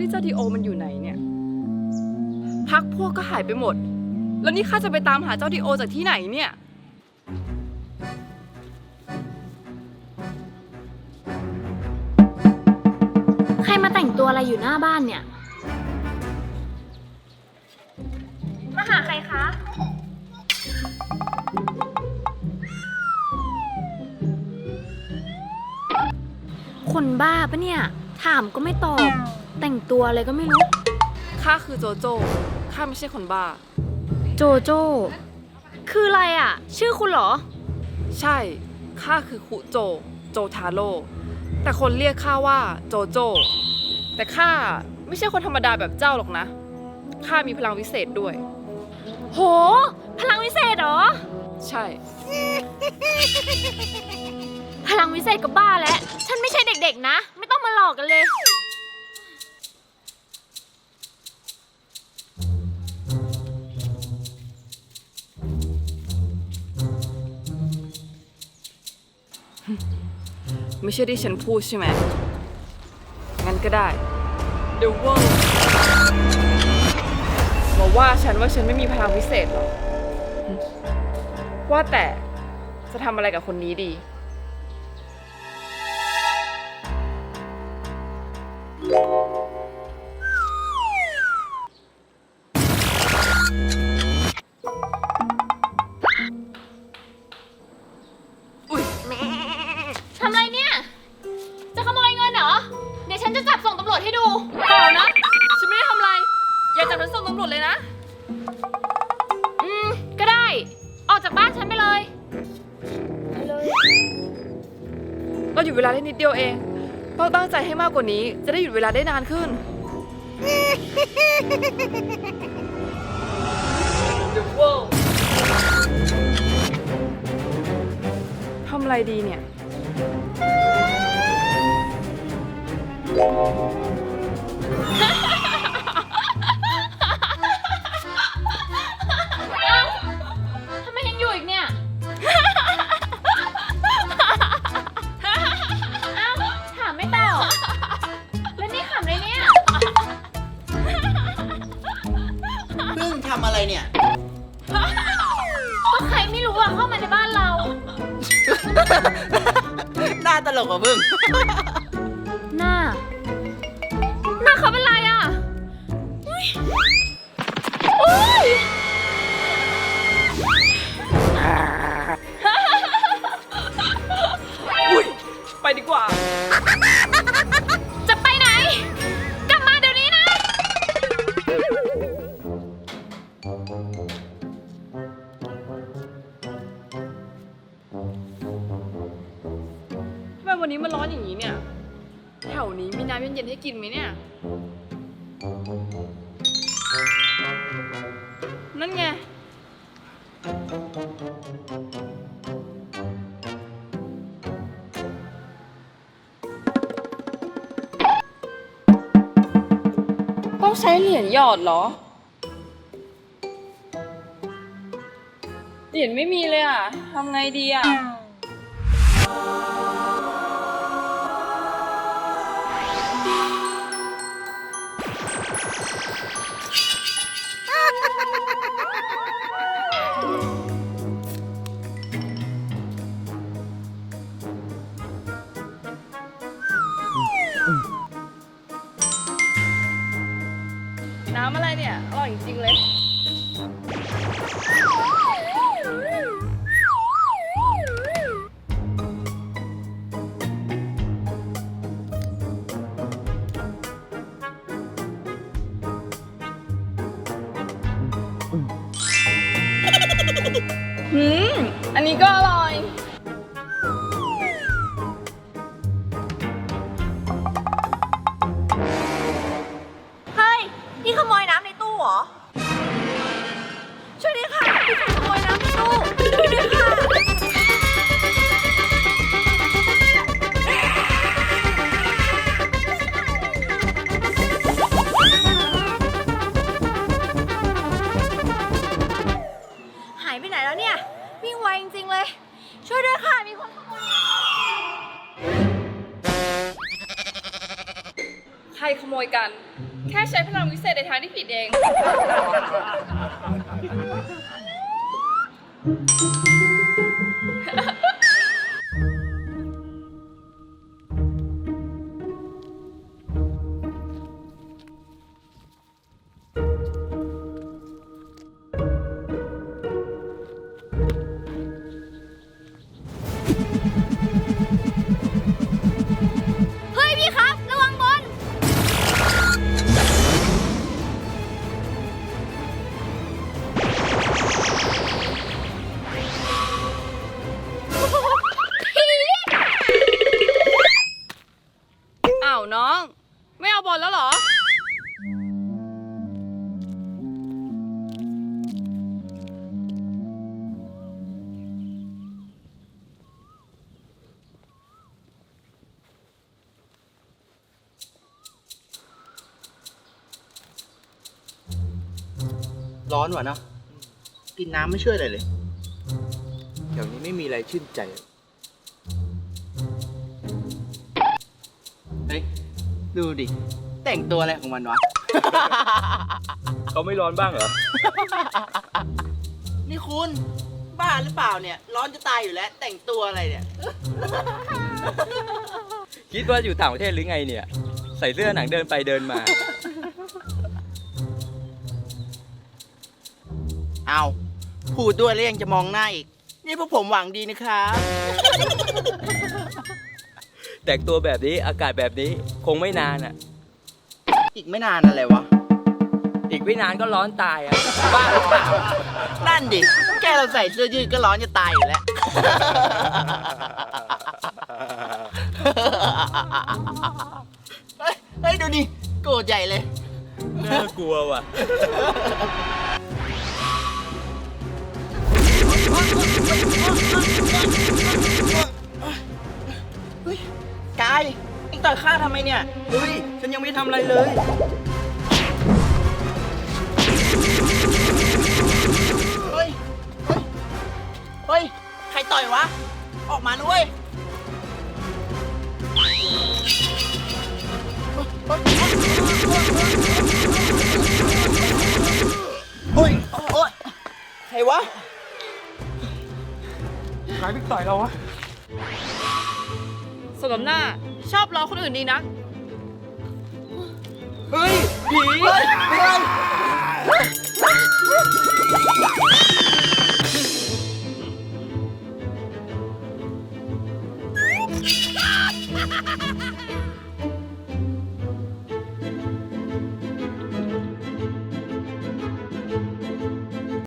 ลิซาดิโอมันอยู่ไหนเนี่ยพักพวกก็หายไปหมด แล้วนี่ข้าจะไปตามหาเจ้าดิโอจากที่ไหนเนี่ยใครมาแต่งตัวอะไรอยู่หน้าบ้านเนี่ย มาหาใครคะ คนบ้าปะเนี่ย ถามก็ไม่ตอบ แต่งตัวอะไรก็ไม่รู้ ข้าคือโจโจ้ ข้าไม่ใช่คนบ้า โจโจ้ คืออะไรอะ ชื่อคุณเหรอ ใช่ ข้าคือคุโจ โจทาโร่ แต่คนเรียกข้าว่าโจโจ้ แต่ข้าไม่ใช่คนธรรมดาแบบเจ้าหรอกนะ ข้ามีพลังวิเศษด้วย โห พลังวิเศษเหรอ ใช่ พลังวิเศษก็บ้าแล้ว ฉันไม่ใช่เด็กๆนะ ไม่ต้องมาหลอกกันเลย ไม่ใช่ที่ฉันพูดใช่ไหม งั้นก็ได้ The World มาว่าฉันว่าฉันไม่มีพลังวิเศษหรอก ว่าแต่จะทำอะไรกับคนนี้ดีอุ้ย อืม ก็ได้ ออกจากบ้านฉันไปเลย เราหยุดเวลาได้นิดเดียวเองต้องตั้งใจให้มากกว่านี้ จะได้หยุดเวลาได้นานขึ้น ทำอะไรดีเนี่ย หน้าต วันนี้มันร้อนอย่างนี้เนี่ย แถวนี้มีน้ำเย็นๆให้กินไหมเนี่ย นั่นไง ต้องใช้เหรียญหยอดเหรอ เหรียญไม่มีเลยอะทำไงดีอะ น้ำอะไรเนี่ย อร่อยจริงๆเลย ขโมยกัน แค่ใช้พลังวิเศษในทางที่ผิดเองเฮ้ ไม่เอาบอลแล้วเหรอ ร้อนว่ะเนอะกินน้ำไม่ช่วยอะไรเลย เดี๋ยวนี้ไม่มีอะไรชื่นใจ ดูดิ แต่งตัวอะไรของมันวะ เขาไม่ร้อนบ้างเหรอ นี่คุณ บ้าหรือเปล่าเนี่ย ร้อนจะตายอยู่แล้ว แต่งตัวอะไรเนี่ย คิดว่าอยู่ต่างประเทศหรือไงเนี่ย ใส่เสื้อหนังเดินไปเดินมา เอาพูดด้วยแล้วยังจะมองหน้าอีก นี่พวกผมหวังดีนะครับ แต่งตัวแบบนี้อากาศแบบนี้คงไม่นานอะ อีกไม่นานอะไรวะ อีกไม่นานก็ร้อนตายอะบ้าหรือเปล่านั่นดิ แค่เราใส่เสื้อยืดก็ร้อนจะตายอยู่แล้ว เฮ้ยเฮ้ยดูดิโกรธใหญ่เลย น่ากลัวว่ะเฮ้ย กายเอ็งต่อยข้าทำไมเนี่ย เฮ้ย ฉันยังไม่ทำอะไรเลย เฮ้ย เฮ้ย เฮ้ย ใครต่อยวะ ออกมาด้วย เฮ้ย โอ๊ยใครวะใครพี่ต่อยเราวะ สมน้ำหน้า ชอบล้อคนอื่นดีนะเฮ้ยผี